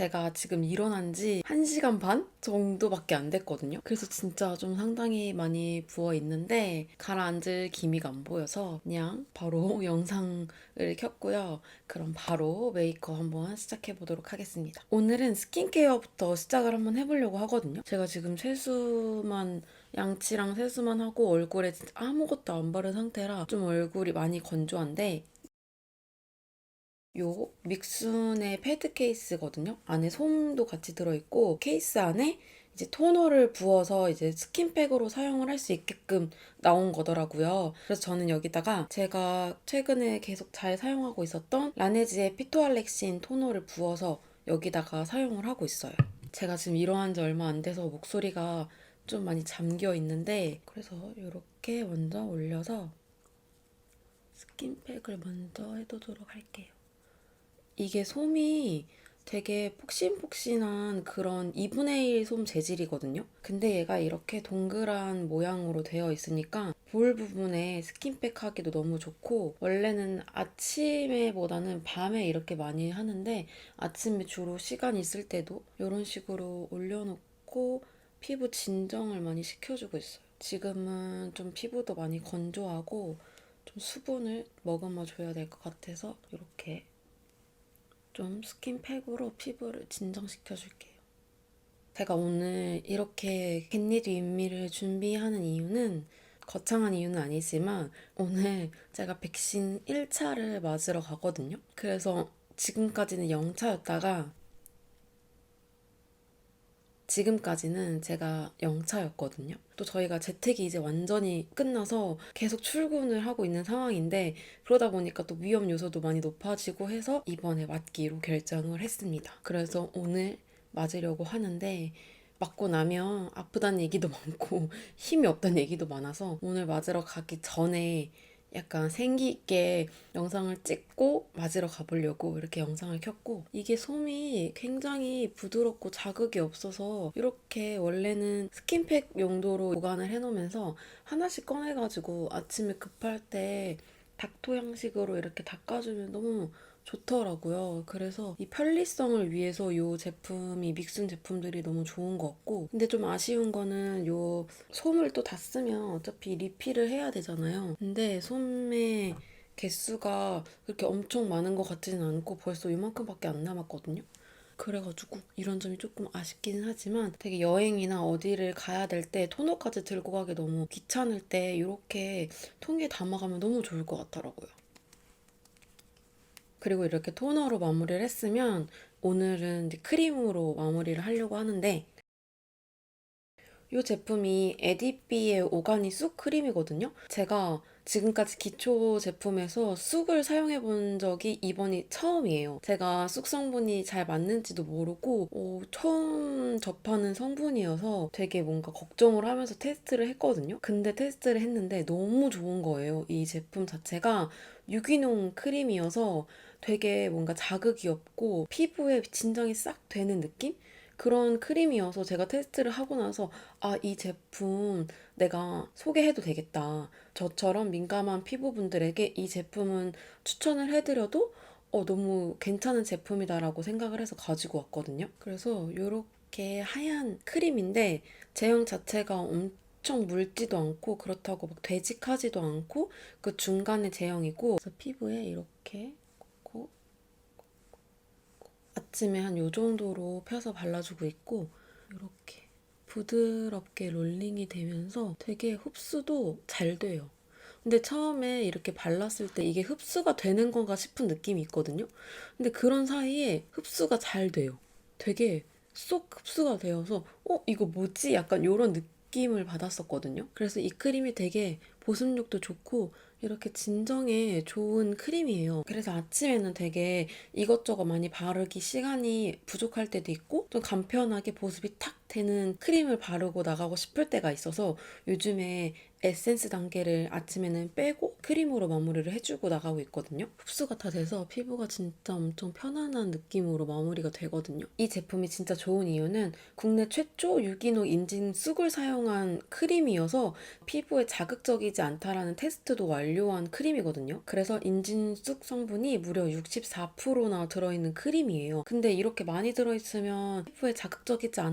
제가 지금 일어난 지 1시간 반 정도밖에 안 됐거든요. 그래서 진짜 좀 상당히 많이 부어 있는데 가라앉을 기미가 안 보여서 그냥 바로 영상을 켰고요. 그럼 바로 메이크업 한번 시작해 보도록 하겠습니다. 오늘은 스킨케어부터 시작을 한번 해보려고 하거든요. 제가 지금 세수만 양치랑 세수만 하고 얼굴에 진짜 아무것도 안 바른 상태라 좀 얼굴이 많이 건조한데 요 믹순의 패드 케이스거든요. 안에 솜도 같이 들어있고 케이스 안에 이제 토너를 부어서 이제 스킨팩으로 사용을 할 수 있게끔 나온 거더라고요. 그래서 저는 여기다가 제가 최근에 계속 잘 사용하고 있었던 라네즈의 피토알렉신 토너를 부어서 여기다가 사용을 하고 있어요. 제가 지금 일어난 지 얼마 안 돼서 목소리가 좀 많이 잠겨 있는데 그래서 이렇게 먼저 올려서 스킨팩을 먼저 해두도록 할게요. 이게 솜이 되게 폭신폭신한 그런 2분의 1 솜 재질이거든요. 근데 얘가 이렇게 동그란 모양으로 되어 있으니까 볼 부분에 스킨팩 하기도 너무 좋고 원래는 아침에 보다는 밤에 이렇게 많이 하는데 아침에 주로 시간 있을 때도 이런 식으로 올려놓고 피부 진정을 많이 시켜주고 있어요. 지금은 좀 피부도 많이 건조하고 좀 수분을 머금어 줘야 될 것 같아서 이렇게 좀 스킨팩으로 피부를 진정시켜 줄게요. 제가 오늘 이렇게 겟니드 윗미를 준비하는 이유는 거창한 이유는 아니지만 오늘 제가 백신 1차를 맞으러 가거든요. 그래서 지금까지는 0차였다가 지금까지는 제가 0차였거든요. 또 저희가 재택이 이제 완전히 끝나서 계속 출근을 하고 있는 상황인데 그러다 보니까 또 위험 요소도 많이 높아지고 해서 이번에 맞기로 결정을 했습니다. 그래서 오늘 맞으려고 하는데 맞고 나면 아프다는 얘기도 많고 힘이 없다는 얘기도 많아서 오늘 맞으러 가기 전에 약간 생기 있게 영상을 찍고 맞으러 가보려고 이렇게 영상을 켰고 이게 솜이 굉장히 부드럽고 자극이 없어서 이렇게 원래는 스킨팩 용도로 보관을 해놓으면서 하나씩 꺼내가지고 아침에 급할 때 닥토 형식으로 이렇게 닦아주면 너무 좋더라고요. 그래서 이 편리성을 위해서 이 제품이 믹슨 제품들이 너무 좋은 것 같고 근데 좀 아쉬운 거는 이 솜을 또 다 쓰면 어차피 리필을 해야 되잖아요. 근데 솜의 개수가 그렇게 엄청 많은 것 같지는 않고 벌써 이만큼밖에 안 남았거든요. 그래가지고 이런 점이 조금 아쉽기는 하지만 되게 여행이나 어디를 가야 될 때 토너까지 들고 가기 너무 귀찮을 때 이렇게 통에 담아가면 너무 좋을 것 같더라고요. 그리고 이렇게 토너로 마무리를 했으면 오늘은 크림으로 마무리를 하려고 하는데 이 제품이 에디비의 오가니 쑥 크림이거든요. 제가 지금까지 기초 제품에서 쑥을 사용해 본 적이 이번이 처음이에요. 제가 쑥 성분이 잘 맞는지도 모르고 어, 처음 접하는 성분이어서 되게 뭔가 걱정을 하면서 테스트를 했거든요. 근데 테스트를 했는데 너무 좋은 거예요. 이 제품 자체가 유기농 크림이어서 되게 뭔가 자극이 없고 피부에 진정이 싹 되는 느낌? 그런 크림이어서 제가 테스트를 하고 나서 아, 이 제품 내가 소개해도 되겠다. 저처럼 민감한 피부분들에게 이 제품은 추천을 해드려도 어, 너무 괜찮은 제품이다라고 생각을 해서 가지고 왔거든요. 그래서 이렇게 하얀 크림인데 제형 자체가 엄청 묽지도 않고 그렇다고 막 되직하지도 않고 그 중간의 제형이고 그래서 피부에 이렇게 아침에 한 요 정도로 펴서 발라주고 있고 이렇게 부드럽게 롤링이 되면서 되게 흡수도 잘 돼요. 근데 처음에 이렇게 발랐을 때 이게 흡수가 되는 건가 싶은 느낌이 있거든요. 근데 그런 사이에 흡수가 잘 돼요. 되게 쏙 흡수가 되어서 어 이거 뭐지? 약간 이런 느낌을 받았었거든요. 그래서 이 크림이 되게 보습력도 좋고 이렇게 진정에 좋은 크림이에요. 그래서 아침에는 되게 이것저것 많이 바르기 시간이 부족할 때도 있고 좀 간편하게 보습이 탁 되는 크림을 바르고 나가고 싶을 때가 있어서 요즘에 에센스 단계를 아침에는 빼고 크림으로 마무리를 해주고 나가고 있거든요. 흡수가 다 돼서 피부가 진짜 엄청 편안한 느낌으로 마무리가 되거든요. 이 제품이 진짜 좋은 이유는 국내 최초 유기농 인증 쑥을 사용한 크림이어서 피부에 자극적이지 않다라는 테스트도 완료한 크림이거든요. 그래서 인진쑥 성분이 무려 64%나 들어있는 크림이에요. 근데 이렇게 많이 들어있으면 피부에 자극적이지 않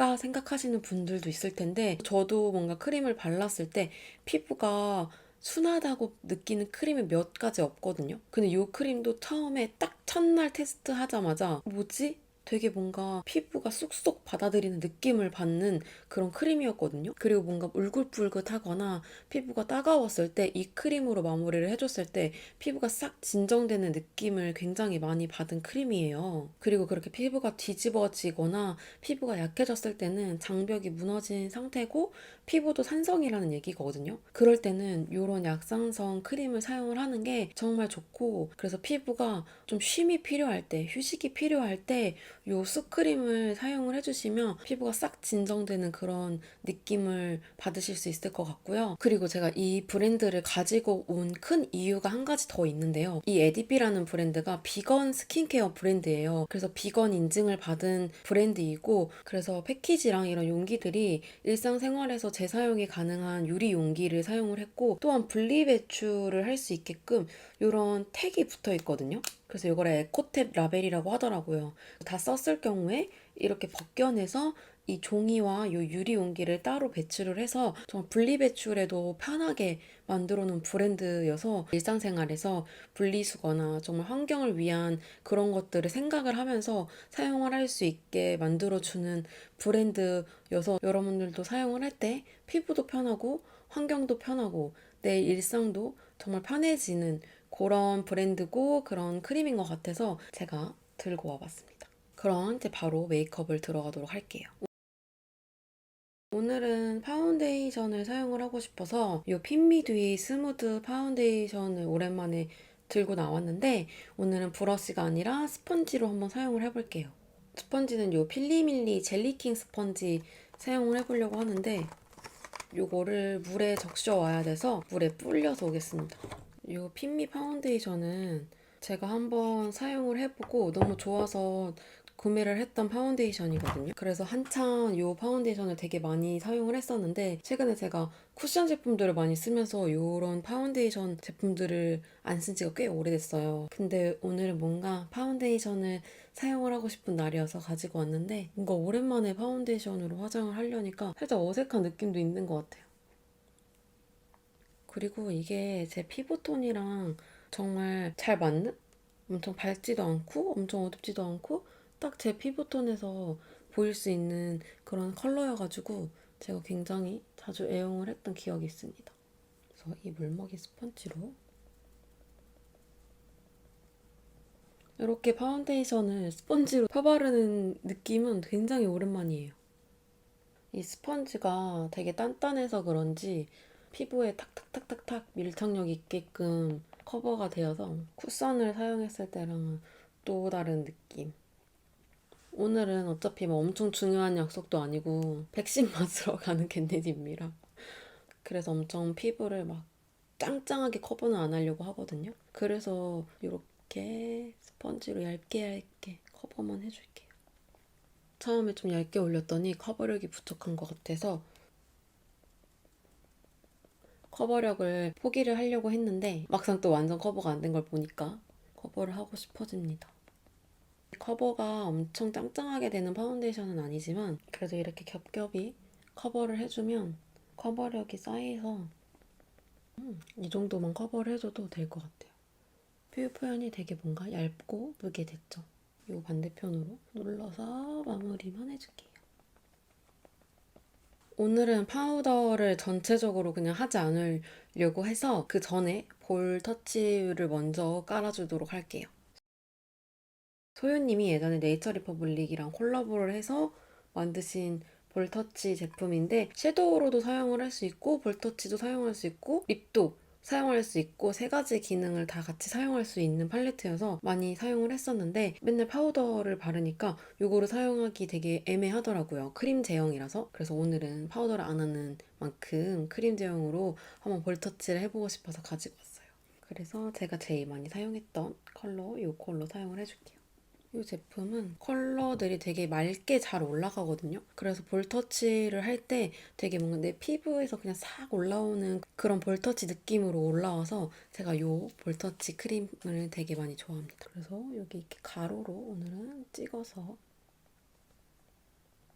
을까 생각하시는 분들도 있을 텐데 저도 뭔가 크림을 발랐을 때 피부가 순하다고 느끼는 크림이 몇 가지 없거든요. 근데 이 크림도 처음에 딱 첫날 테스트 하자마자 뭐지? 되게 뭔가 피부가 쑥쑥 받아들이는 느낌을 받는 그런 크림이었거든요. 그리고 뭔가 울긋불긋하거나 피부가 따가웠을 때 이 크림으로 마무리를 해줬을 때 피부가 싹 진정되는 느낌을 굉장히 많이 받은 크림이에요. 그리고 그렇게 피부가 뒤집어지거나 피부가 약해졌을 때는 장벽이 무너진 상태고 피부도 산성이라는 얘기거든요. 그럴 때는 이런 약산성 크림을 사용을 하는 게 정말 좋고 그래서 피부가 좀 쉼이 필요할 때, 휴식이 필요할 때요 쑥크림을 사용을 해주시면 피부가 싹 진정되는 그런 느낌을 받으실 수 있을 것 같고요. 그리고 제가 이 브랜드를 가지고 온 큰 이유가 한 가지 더 있는데요. 이 에디비라는 브랜드가 비건 스킨케어 브랜드예요. 그래서 비건 인증을 받은 브랜드이고 그래서 패키지랑 이런 용기들이 일상생활에서 재사용이 가능한 유리 용기를 사용을 했고 또한 분리배출을 할 수 있게끔 이런 택이 붙어 있거든요. 그래서 이걸 에코탭 라벨이라고 하더라고요. 다 썼을 경우에 이렇게 벗겨내서 이 종이와 이 유리 용기를 따로 배출을 해서 정말 분리 배출에도 편하게 만들어 놓은 브랜드여서 일상생활에서 분리수거나 정말 환경을 위한 그런 것들을 생각을 하면서 사용을 할 수 있게 만들어 주는 브랜드여서 여러분들도 사용을 할 때 피부도 편하고 환경도 편하고 내 일상도 정말 편해지는 그런 브랜드고 그런 크림인 것 같아서 제가 들고 와봤습니다. 그럼 이제 바로 메이크업을 들어가도록 할게요. 오늘은 파운데이션을 사용을 하고 싶어서 이 핀미듀이 스무드 파운데이션을 오랜만에 들고 나왔는데 오늘은 브러쉬가 아니라 스펀지로 한번 사용을 해볼게요. 스펀지는 이 필리밀리 젤리킹 스펀지 사용을 해보려고 하는데 요거를 물에 적셔 와야 돼서 물에 불려서 오겠습니다. 이 핀미 파운데이션은 제가 한번 사용을 해보고 너무 좋아서 구매를 했던 파운데이션이거든요. 그래서 한창 이 파운데이션을 되게 많이 사용을 했었는데 최근에 제가 쿠션 제품들을 많이 쓰면서 이런 파운데이션 제품들을 안 쓴 지가 꽤 오래됐어요. 근데 오늘은 뭔가 파운데이션을 사용을 하고 싶은 날이어서 가지고 왔는데 뭔가 오랜만에 파운데이션으로 화장을 하려니까 살짝 어색한 느낌도 있는 것 같아요. 그리고 이게 제 피부톤이랑 정말 잘 맞는? 엄청 밝지도 않고 엄청 어둡지도 않고 딱 제 피부톤에서 보일 수 있는 그런 컬러여가지고 제가 굉장히 자주 애용을 했던 기억이 있습니다. 그래서 이 물먹이 스펀지로 이렇게 파운데이션을 스펀지로 펴바르는 느낌은 굉장히 오랜만이에요. 이 스펀지가 되게 단단해서 그런지 피부에 탁탁탁탁탁 밀착력 있게끔 커버가 되어서 쿠션을 사용했을 때랑은 또 다른 느낌. 오늘은 어차피 뭐 엄청 중요한 약속도 아니고 백신 맞으러 가는 캔디님이라 그래서 엄청 피부를 막 짱짱하게 커버는 안 하려고 하거든요. 그래서 이렇게 스펀지로 얇게 얇게 커버만 해줄게요. 처음에 좀 얇게 올렸더니 커버력이 부족한 것 같아서 커버력을 포기를 하려고 했는데 막상 또 완전 커버가 안 된 걸 보니까 커버를 하고 싶어집니다. 커버가 엄청 짱짱하게 되는 파운데이션은 아니지만 그래도 이렇게 겹겹이 커버를 해주면 커버력이 쌓여서 음, 이 정도만 커버를 해줘도 될 것 같아요. 피부 표현이 되게 뭔가 얇고 예쁘게 됐죠. 이 반대편으로 눌러서 마무리만 해줄게요. 오늘은 파우더를 전체적으로 그냥 하지 않으려고 해서 그 전에 볼 터치를 먼저 깔아주도록 할게요. 소유님이 예전에 네이처 리퍼블릭이랑 콜라보를 해서 만드신 볼터치 제품인데 섀도우로도 사용을 할 수 있고 볼터치도 사용할 수 있고 립도 사용할 수 있고 세 가지 기능을 다 같이 사용할 수 있는 팔레트여서 많이 사용을 했었는데 맨날 파우더를 바르니까 이거를 사용하기 되게 애매하더라고요. 크림 제형이라서 그래서 오늘은 파우더를 안 하는 만큼 크림 제형으로 한번 볼터치를 해보고 싶어서 가지고 왔어요. 그래서 제가 제일 많이 사용했던 컬러 이 컬러 사용을 해줄게요. 이 제품은 컬러들이 되게 맑게 잘 올라가거든요. 그래서 볼터치를 할 때 되게 뭔가 내 피부에서 그냥 싹 올라오는 그런 볼터치 느낌으로 올라와서 제가 이 볼터치 크림을 되게 많이 좋아합니다. 그래서 여기 이렇게 가로로 오늘은 찍어서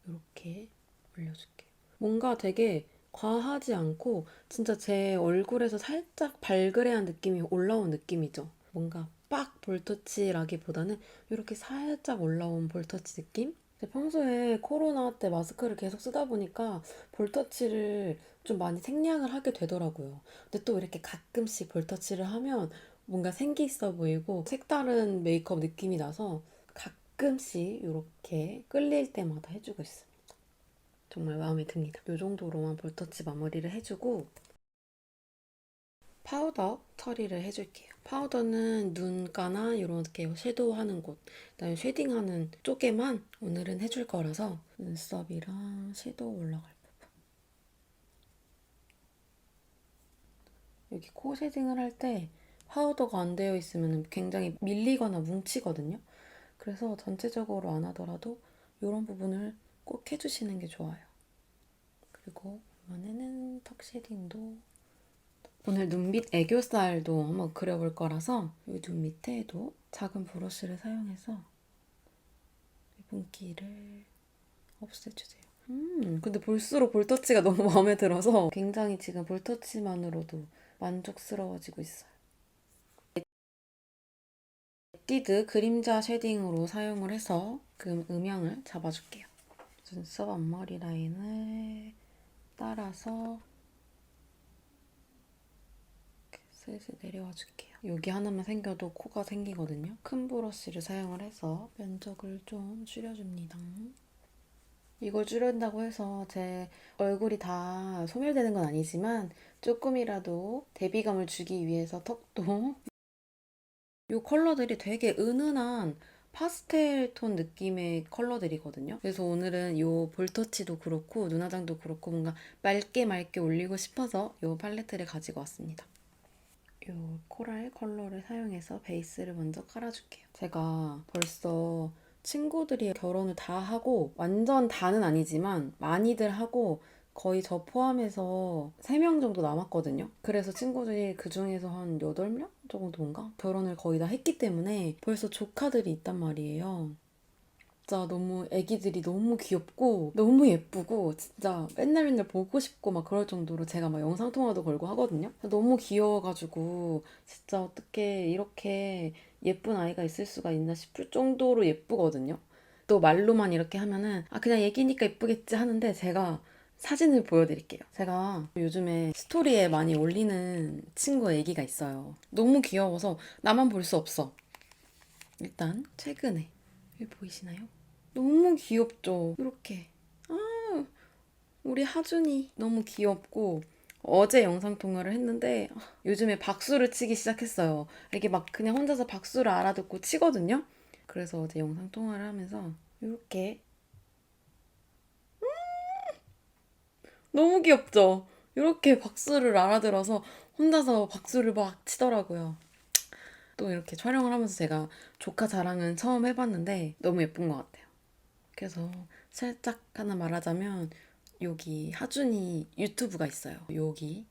이렇게 올려줄게요. 뭔가 되게 과하지 않고 진짜 제 얼굴에서 살짝 발그레한 느낌이 올라온 느낌이죠. 뭔가 빡 볼터치라기보다는 이렇게 살짝 올라온 볼터치 느낌? 평소에 코로나 때 마스크를 계속 쓰다 보니까 볼터치를 좀 많이 생략을 하게 되더라고요. 근데 또 이렇게 가끔씩 볼터치를 하면 뭔가 생기 있어 보이고 색다른 메이크업 느낌이 나서 가끔씩 이렇게 끌릴 때마다 해주고 있습니다. 정말 마음에 듭니다. 이 정도로만 볼터치 마무리를 해주고 파우더 처리를 해줄게요. 파우더는 눈가나 이렇게 섀도우하는 곳, 그다음에 쉐딩하는 쪽에만 오늘은 해줄 거라서 눈썹이랑 섀도우 올라갈 부분. 여기 코 쉐딩을 할 때 파우더가 안 되어 있으면 굉장히 밀리거나 뭉치거든요. 그래서 전체적으로 안 하더라도 이런 부분을 꼭 해주시는 게 좋아요. 그리고 이번에는 턱 쉐딩도 오늘 눈밑 애교살도 한번 그려볼 거라서 이 눈 밑에도 작은 브러쉬를 사용해서 유분기를 없애주세요. 음, 근데 볼수록 볼터치가 너무 마음에 들어서 굉장히 지금 볼터치만으로도 만족스러워지고 있어요. 에뛰드 그림자 쉐딩으로 사용을 해서 그 음영을 잡아줄게요. 눈썹 앞머리 라인을 따라서 이렇게 슬슬 내려와 줄게요. 여기 하나만 생겨도 코가 생기거든요. 큰 브러쉬를 사용을 해서 면적을 좀 줄여줍니다. 이걸 줄인다고 해서 제 얼굴이 다 소멸되는 건 아니지만 조금이라도 대비감을 주기 위해서 턱도 이 컬러들이 되게 은은한 파스텔 톤 느낌의 컬러들이거든요. 그래서 오늘은 이 볼터치도 그렇고 눈화장도 그렇고 뭔가 맑게 맑게 올리고 싶어서 이 팔레트를 가지고 왔습니다. 이 코랄 컬러를 사용해서 베이스를 먼저 깔아줄게요. 제가 벌써 친구들이 결혼을 다 하고 완전 다는 아니지만 많이들 하고 거의 저 포함해서 3명 정도 남았거든요. 그래서 친구들이 그 중에서 한 8명 정도인가? 결혼을 거의 다 했기 때문에 벌써 조카들이 있단 말이에요. 진짜 너무 애기들이 너무 귀엽고 너무 예쁘고 진짜 맨날 맨날 보고 싶고 막 그럴 정도로 제가 막 영상 통화도 걸고 하거든요. 너무 귀여워가지고 진짜 어떻게 이렇게 예쁜 아이가 있을 수가 있나 싶을 정도로 예쁘거든요. 또 말로만 이렇게 하면은 아 그냥 애기니까 예쁘겠지 하는데 제가 사진을 보여드릴게요. 제가 요즘에 스토리에 많이 올리는 친구 애기가 있어요. 너무 귀여워서 나만 볼 수 없어. 일단 최근에 보이시나요? 너무 귀엽죠? 이렇게 아 우리 하준이 너무 귀엽고 어제 영상 통화를 했는데 아, 요즘에 박수를 치기 시작했어요. 이게 막 그냥 혼자서 박수를 알아듣고 치거든요. 그래서 어제 영상 통화를 하면서 이렇게 너무 귀엽죠? 이렇게 박수를 알아들어서 혼자서 박수를 막 치더라고요. 또 이렇게 촬영을 하면서 제가 조카 자랑은 처음 해봤는데 너무 예쁜 것 같아요. 그래서 살짝 하나 말하자면 여기 하준이 유튜브가 있어요. 여기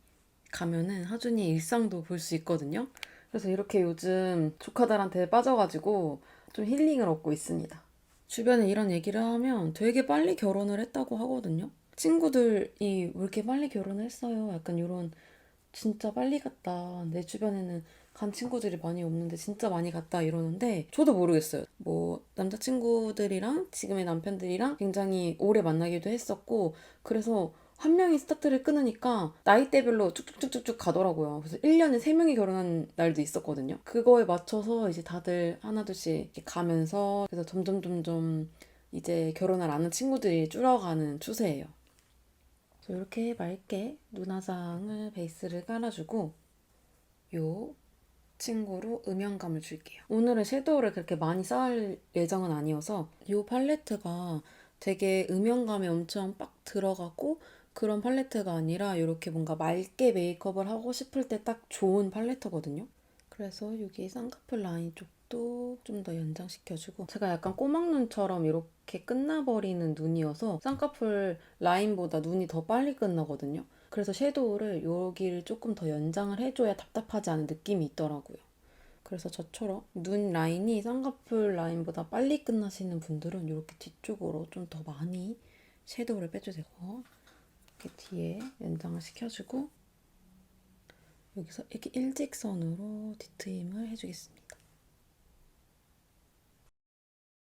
가면은 하준이의 일상도 볼 수 있거든요. 그래서 이렇게 요즘 조카들한테 빠져가지고 좀 힐링을 얻고 있습니다. 주변에 이런 얘기를 하면 되게 빨리 결혼을 했다고 하거든요. 친구들이 왜 이렇게 빨리 결혼을 했어요? 약간 이런 진짜 빨리 갔다. 내 주변에는 간 친구들이 많이 없는데 진짜 많이 갔다 이러는데 저도 모르겠어요. 뭐 남자친구들이랑 지금의 남편들이랑 굉장히 오래 만나기도 했었고 그래서 한 명이 스타트를 끊으니까 나이대별로 쭉쭉쭉쭉 가더라고요. 그래서 1년에 3명이 결혼한 날도 있었거든요. 그거에 맞춰서 이제 다들 하나둘씩 이렇게 가면서 그래서 점점 점점 이제 결혼을 안 한 친구들이 줄어가는 추세예요. 이렇게 맑게 눈화장을 베이스를 깔아주고 요 친구로 음영감을 줄게요. 오늘은 섀도우를 그렇게 많이 쌓을 예정은 아니어서 이 팔레트가 되게 음영감이 엄청 빡 들어가고 그런 팔레트가 아니라 이렇게 뭔가 맑게 메이크업을 하고 싶을 때 딱 좋은 팔레트거든요. 그래서 여기 쌍꺼풀 라인 쪽 이것도 좀 더 연장시켜주고 제가 약간 꼬막눈처럼 이렇게 끝나버리는 눈이어서 쌍꺼풀 라인보다 눈이 더 빨리 끝나거든요. 그래서 섀도우를 여기를 조금 더 연장을 해줘야 답답하지 않은 느낌이 있더라고요. 그래서 저처럼 눈 라인이 쌍꺼풀 라인보다 빨리 끝나시는 분들은 이렇게 뒤쪽으로 좀 더 많이 섀도우를 빼주세요. 이렇게 뒤에 연장을 시켜주고 여기서 이렇게 일직선으로 뒤트임을 해주겠습니다.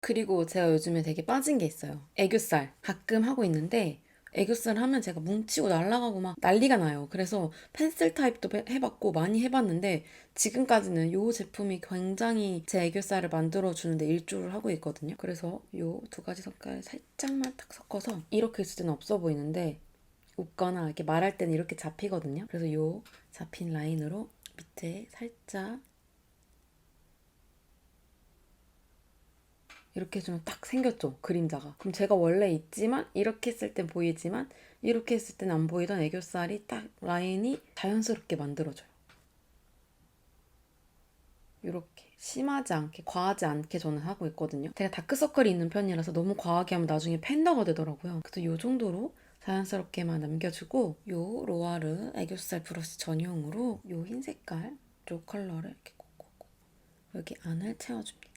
그리고 제가 요즘에 되게 빠진 게 있어요. 애교살 가끔 하고 있는데 애교살 하면 제가 뭉치고 날아가고 막 난리가 나요. 그래서 펜슬 타입도 해- 해봤고 많이 해봤는데 지금까지는 이 제품이 굉장히 제 애교살을 만들어주는데 일조를 하고 있거든요. 그래서 이 두 가지 색깔 살짝만 딱 섞어서 이렇게 있을 때는 없어 보이는데 웃거나 이렇게 말할 때는 이렇게 잡히거든요. 그래서 이 잡힌 라인으로 밑에 살짝 이렇게 좀딱 생겼죠 그림자가. 그럼 제가 원래 있지만 이렇게 했을 땐 보이지만 이렇게 했을 땐 안 보이던 애교살이 딱 라인이 자연스럽게 만들어져요. 이렇게. 심하지 않게 과하지 않게 저는 하고 있거든요. 제가 다크서클이 있는 편이라서 너무 과하게 하면 나중에 팬더가 되더라고요. 그래서 이 정도로 자연스럽게만 남겨주고 요 로아르 애교살 브러쉬 전용으로 요 흰 색깔 요 컬러를 이렇게 콕콕콕 여기 안을 채워줍니다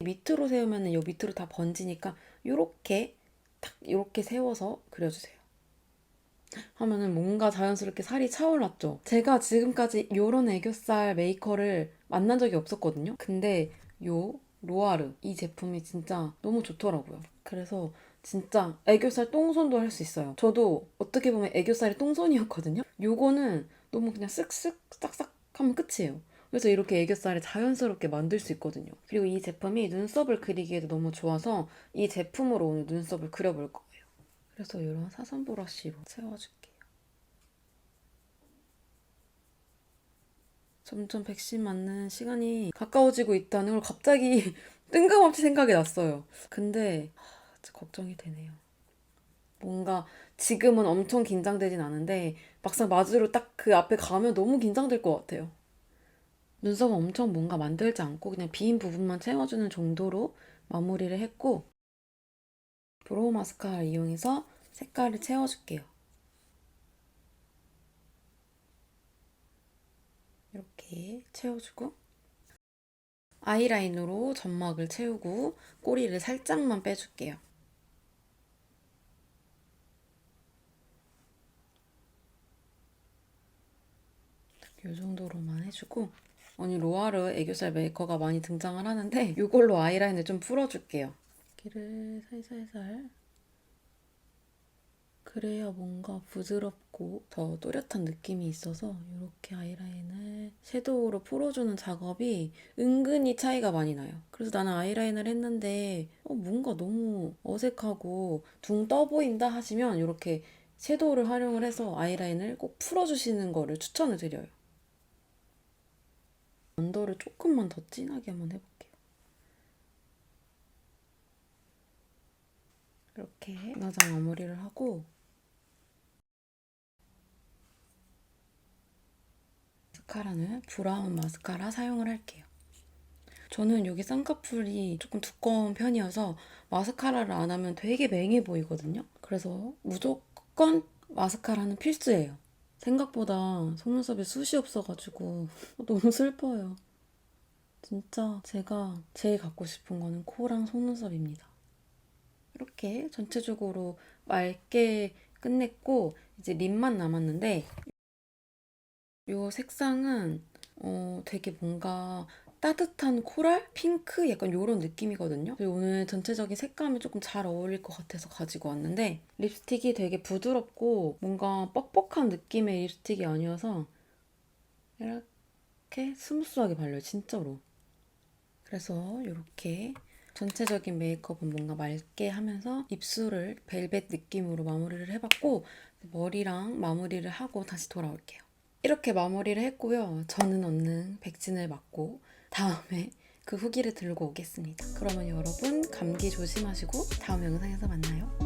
밑으로 세우면 요 밑으로 다 번지니까 요렇게 딱 요렇게 세워서 그려주세요. 하면은 뭔가 자연스럽게 살이 차올랐죠. 제가 지금까지 요런 애교살 메이커를 만난 적이 없었거든요. 근데 요 로아르 이 제품이 진짜 너무 좋더라고요. 그래서 진짜 애교살 똥손도 할 수 있어요. 저도 어떻게 보면 애교살이 똥손이었거든요. 요거는 너무 그냥 쓱쓱 싹싹 하면 끝이에요. 그래서 이렇게 애교살을 자연스럽게 만들 수 있거든요. 그리고 이 제품이 눈썹을 그리기에도 너무 좋아서 이 제품으로 오늘 눈썹을 그려볼 거예요. 그래서 이런 사선 브러쉬로 채워줄게요. 점점 백신 맞는 시간이 가까워지고 있다는 걸 갑자기 뜬금없이 생각이 났어요. 근데 하, 걱정이 되네요. 뭔가 지금은 엄청 긴장되진 않은데 막상 맞으러 딱그 앞에 가면 너무 긴장될 것 같아요. 눈썹은 엄청 뭔가 만들지 않고 그냥 빈 부분만 채워주는 정도로 마무리를 했고 브로우 마스카라 이용해서 색깔을 채워줄게요. 이렇게 채워주고 아이라인으로 점막을 채우고 꼬리를 살짝만 빼줄게요. 이 정도로만 해주고 아니 로아르 애교살 메이커가 많이 등장을 하는데 이걸로 아이라인을 좀 풀어줄게요. 여기를 살살살 그래야 뭔가 부드럽고 더 또렷한 느낌이 있어서 이렇게 아이라인을 섀도우로 풀어주는 작업이 은근히 차이가 많이 나요. 그래서 나는 아이라인을 했는데 어, 뭔가 너무 어색하고 둥 떠 보인다 하시면 이렇게 섀도우를 활용을 해서 아이라인을 꼭 풀어주시는 거를 추천을 드려요. 언더를 조금만 더 진하게 한번 해볼게요. 이렇게 나장 마무리를 하고 마스카라는 브라운 마스카라 사용을 할게요. 저는 여기 쌍꺼풀이 조금 두꺼운 편이어서 마스카라를 안 하면 되게 맹해 보이거든요. 그래서 무조건 마스카라는 필수예요. 생각보다 속눈썹이 숱이 없어가지고 너무 슬퍼요. 진짜 제가 제일 갖고 싶은 거는 코랑 속눈썹입니다. 이렇게 전체적으로 맑게 끝냈고 이제 립만 남았는데 이 색상은 어, 되게 뭔가 따뜻한 코랄? 핑크? 약간 이런 느낌이거든요. 오늘 전체적인 색감이 조금 잘 어울릴 것 같아서 가지고 왔는데 립스틱이 되게 부드럽고 뭔가 뻑뻑한 느낌의 립스틱이 아니어서 이렇게 스무스하게 발려요, 진짜로. 그래서 이렇게 전체적인 메이크업은 뭔가 맑게 하면서 입술을 벨벳 느낌으로 마무리를 해봤고 머리랑 마무리를 하고 다시 돌아올게요. 이렇게 마무리를 했고요. 저는 얻는 백신을 맞고 다음에 그 후기를 들고 오겠습니다. 그러면 여러분 감기 조심하시고 다음 영상에서 만나요.